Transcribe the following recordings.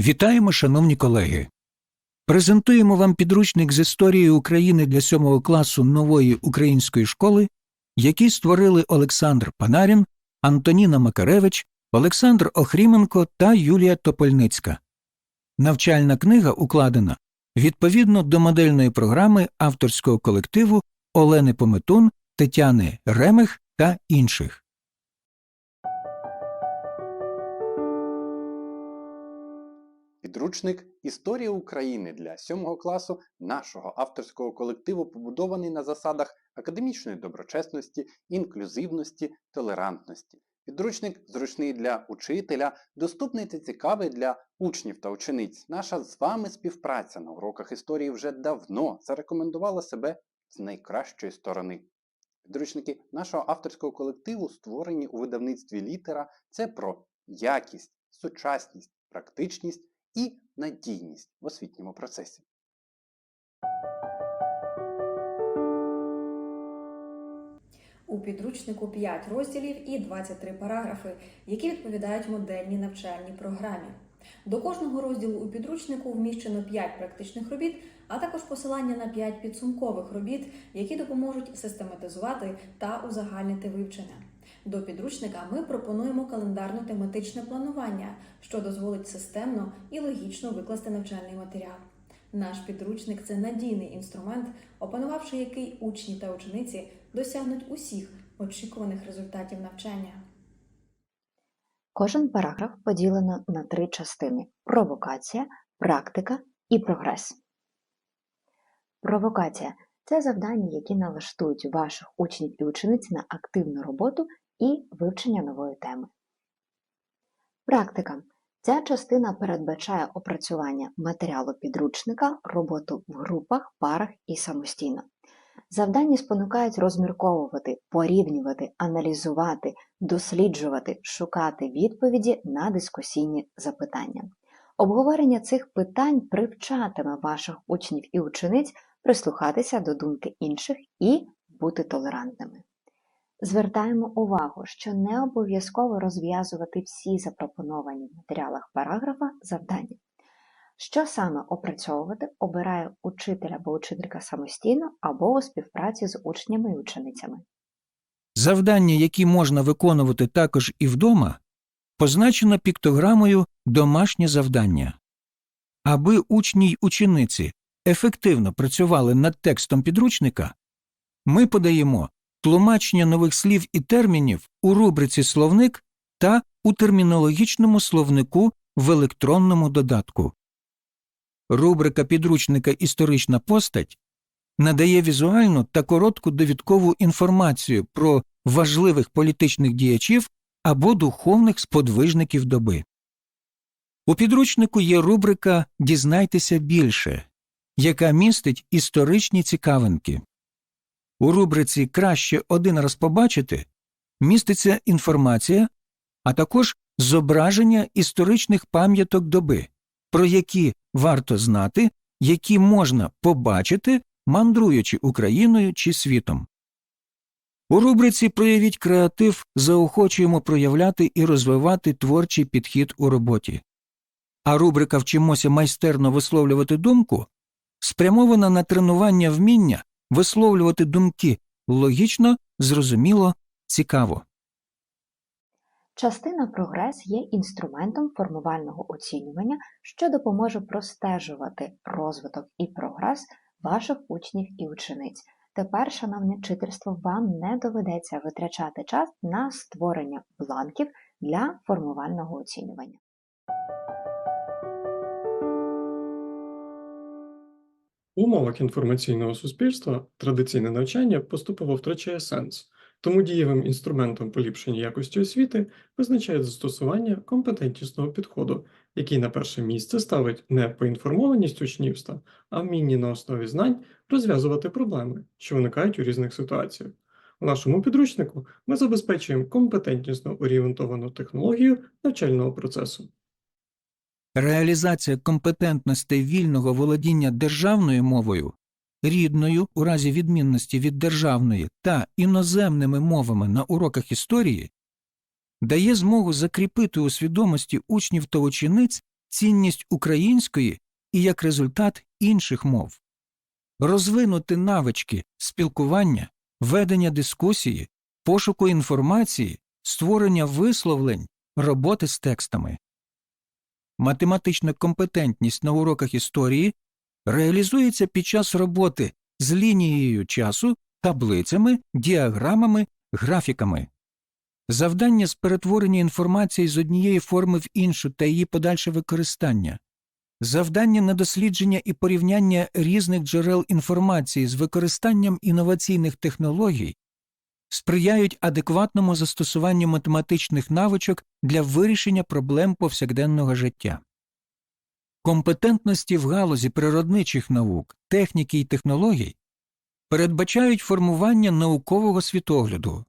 Вітаємо, шановні колеги! Презентуємо вам підручник з історії України для сьомого класу нової української школи, який створили Олександр Панарін, Антоніна Макаревич, Олександр Охріменко та Юлія Топольницька. Навчальна книга укладена відповідно до модельної програми авторського колективу Олени Пометун, Тетяни Ремех та інших. Підручник Історія України для 7 класу нашого авторського колективу побудований на засадах академічної доброчесності, інклюзивності, толерантності. Підручник зручний для учителя, доступний та цікавий для учнів та учениць. Наша з вами співпраця на уроках історії вже давно зарекомендувала себе з найкращої сторони. Підручники нашого авторського колективу, створені у видавництві літера, це про якість, сучасність, практичність і надійність в освітньому процесі. У підручнику 5 розділів і 23 параграфи, які відповідають модельній навчальній програмі. До кожного розділу у підручнику вміщено 5 практичних робіт, а також посилання на 5 підсумкових робіт, які допоможуть систематизувати та узагальнити вивчення. До підручника ми пропонуємо календарно-тематичне планування, що дозволить системно і логічно викласти навчальний матеріал. Наш підручник це надійний інструмент, опанувавши який учні та учениці досягнуть усіх очікуваних результатів навчання. Кожен параграф поділено на три частини: провокація, практика і прогрес. Провокація це завдання, які налаштують ваших учнів і учениць на активну роботу і вивчення нової теми. Практика. Ця частина передбачає опрацювання матеріалу підручника, роботу в групах, парах і самостійно. Завдання спонукають розмірковувати, порівнювати, аналізувати, досліджувати, шукати відповіді на дискусійні запитання. Обговорення цих питань привчатиме ваших учнів і учениць прислухатися до думки інших і бути толерантними. Звертаємо увагу, що не обов'язково розв'язувати всі запропоновані в матеріалах параграфа завдання. Що саме опрацьовувати, обирає учитель або учителька самостійно або у співпраці з учнями і ученицями. Завдання, які можна виконувати також і вдома, позначено піктограмою домашнє завдання. Аби учні й учениці ефективно працювали над текстом підручника, ми подаємо тлумачення нових слів і термінів у рубриці Словник та у термінологічному словнику в електронному додатку. Рубрика підручника Історична постать надає візуальну та коротку довідкову інформацію про важливих політичних діячів або духовних сподвижників доби. У підручнику є рубрика Дізнайтеся більше, яка містить історичні цікавинки. У рубриці Краще один раз побачити міститься інформація, а також зображення історичних пам'яток доби, про які варто знати, які можна побачити, мандруючи Україною чи світом. У рубриці Проявіть креатив заохочуємо проявляти і розвивати творчий підхід у роботі. А рубрика Вчимося майстерно висловлювати думку спрямована на тренування вміння висловлювати думки логічно, зрозуміло, цікаво. Частина прогрес є інструментом формувального оцінювання, що допоможе простежувати розвиток і прогрес ваших учнів і учениць. Тепер, шановне вчительство, вам не доведеться витрачати час на створення бланків для формувального оцінювання. У умовах інформаційного суспільства традиційне навчання поступово втрачає сенс, тому дієвим інструментом поліпшення якості освіти визначає застосування компетентнісного підходу, який на перше місце ставить не поінформованість учнівства, а вмінні на основі знань розв'язувати проблеми, що виникають у різних ситуаціях. У нашому підручнику ми забезпечуємо компетентнісно орієнтовану технологію навчального процесу. Реалізація компетентностей вільного володіння державною мовою, рідною у разі відмінності від державної та іноземними мовами на уроках історії дає змогу закріпити у свідомості учнів та учениць цінність української і як результат інших мов, розвинути навички спілкування, ведення дискусії, пошуку інформації, створення висловлень, роботи з текстами. Математична компетентність на уроках історії реалізується під час роботи з лінією часу, таблицями, діаграмами, графіками. Завдання з перетворення інформації з однієї форми в іншу та її подальше використання. Завдання на дослідження і порівняння різних джерел інформації з використанням інноваційних технологій сприяють адекватному застосуванню математичних навичок для вирішення проблем повсякденного життя. Компетентності в галузі природничих наук, техніки і технологій передбачають формування наукового світогляду.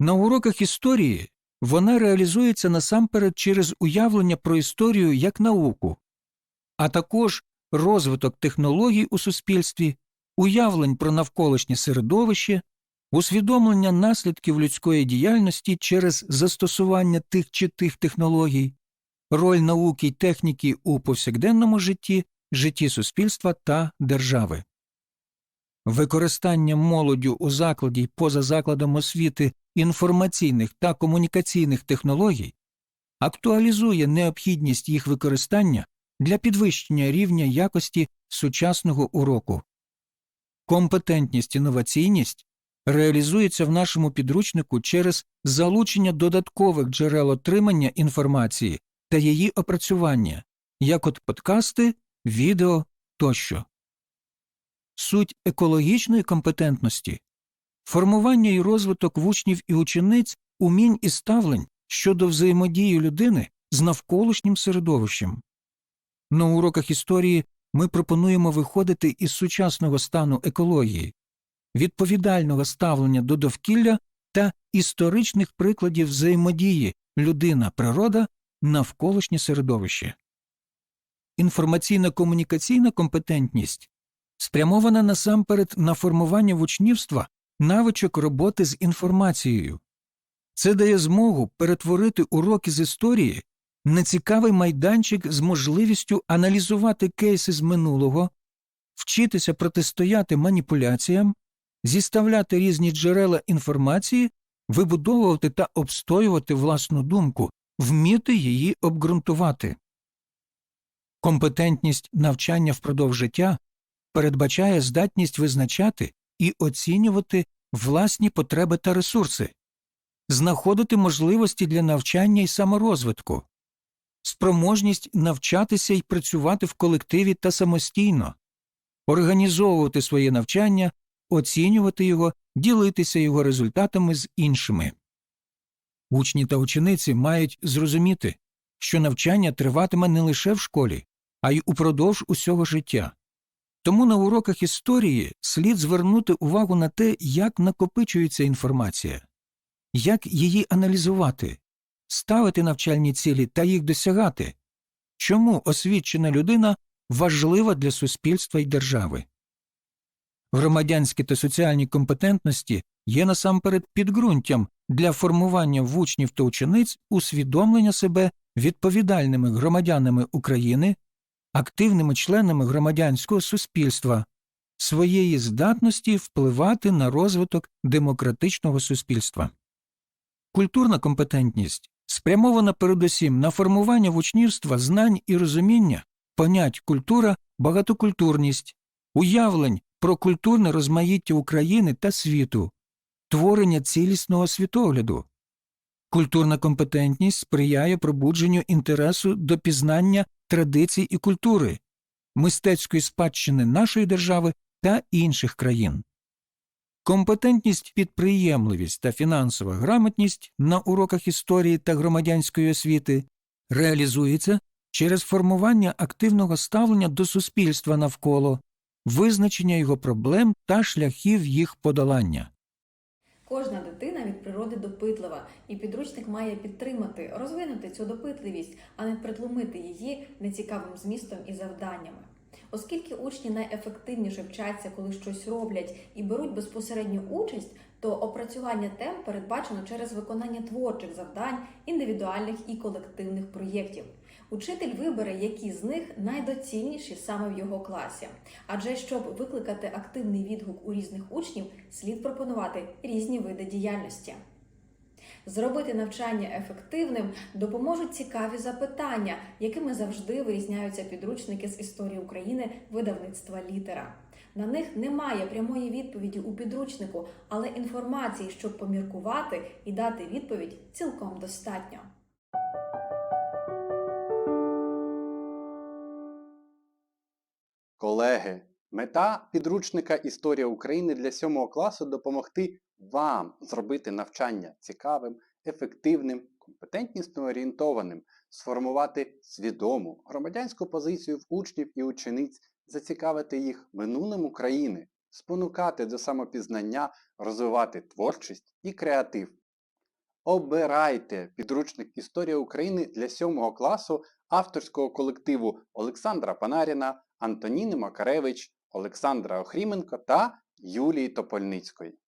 На уроках історії вона реалізується насамперед через уявлення про історію як науку, а також розвиток технологій у суспільстві, уявлень про навколишнє середовище, усвідомлення наслідків людської діяльності через застосування тих чи тих технологій, роль науки й техніки у повсякденному житті, житті суспільства та держави. Використання молоддю у закладі й поза закладом освіти інформаційних та комунікаційних технологій актуалізує необхідність їх використання для підвищення рівня якості сучасного уроку. Компетентність інноваційність реалізується в нашому підручнику через залучення додаткових джерел отримання інформації та її опрацювання, як от подкасти, відео тощо. Суть екологічної компетентності формування і розвиток в учнів і учениць умінь і ставлень щодо взаємодії людини з навколишнім середовищем. На уроках історії ми пропонуємо виходити із сучасного стану екології, відповідального ставлення до довкілля та історичних прикладів взаємодії людина-природа навколишнє середовище. Інформаційно-комунікаційна компетентність спрямована насамперед на формування в учнівства навичок роботи з інформацією. Це дає змогу перетворити уроки з історії на цікавий майданчик з можливістю аналізувати кейси з минулого, вчитися протистояти маніпуляціям, зіставляти різні джерела інформації, вибудовувати та обстоювати власну думку, вміти її обґрунтувати. Компетентність навчання впродовж життя передбачає здатність визначати і оцінювати власні потреби та ресурси, знаходити можливості для навчання і саморозвитку, спроможність навчатися і працювати в колективі та самостійно, організовувати своє навчання, оцінювати його, ділитися його результатами з іншими. Учні та учениці мають зрозуміти, що навчання триватиме не лише в школі, а й упродовж усього життя. Тому на уроках історії слід звернути увагу на те, як накопичується інформація, як її аналізувати, ставити навчальні цілі та їх досягати, чому освічена людина важлива для суспільства і держави. Громадянські та соціальні компетентності є насамперед підґрунтям для формування в учнів та учениць усвідомлення себе відповідальними громадянами України активними членами громадянського суспільства, своєї здатності впливати на розвиток демократичного суспільства. Культурна компетентність спрямована передусім на формування в учнівства знань і розуміння понять культура, багатокультурність, уявлень про культурне розмаїття України та світу, творення цілісного світогляду. Культурна компетентність сприяє пробудженню інтересу до пізнання традицій і культури, мистецької спадщини нашої держави та інших країн. Компетентність, підприємливість та фінансова грамотність на уроках історії та громадянської освіти реалізується через формування активного ставлення до суспільства навколо, визначення його проблем та шляхів їх подолання. Кожна дитина від природи допитлива, і підручник має підтримати, розвинути цю допитливість, а не притлумити її нецікавим змістом і завданнями. Оскільки учні найефективніше вчаться, коли щось роблять і беруть безпосередню участь, то опрацювання тем передбачено через виконання творчих завдань, індивідуальних і колективних проєктів. Учитель вибере, які з них найдоцільніші саме в його класі. Адже щоб викликати активний відгук у різних учнів, слід пропонувати різні види діяльності. Зробити навчання ефективним допоможуть цікаві запитання, якими завжди вирізняються підручники з історії України видавництва літера. На них немає прямої відповіді у підручнику, але інформації, щоб поміркувати і дати відповідь, цілком достатньо. Колеги, мета підручника Історія України для 7 класу допомогти вам зробити навчання цікавим, ефективним, компетентнісно орієнтованим, сформувати свідому громадянську позицію в учнів і учениць, зацікавити їх минулим України, спонукати до самопізнання, розвивати творчість і креатив. Обирайте підручник Історія України для 7 класу авторського колективу Олександра Панаріна, Антоніни Макаревич, Олександра Охріменко та Юлії Топольницької.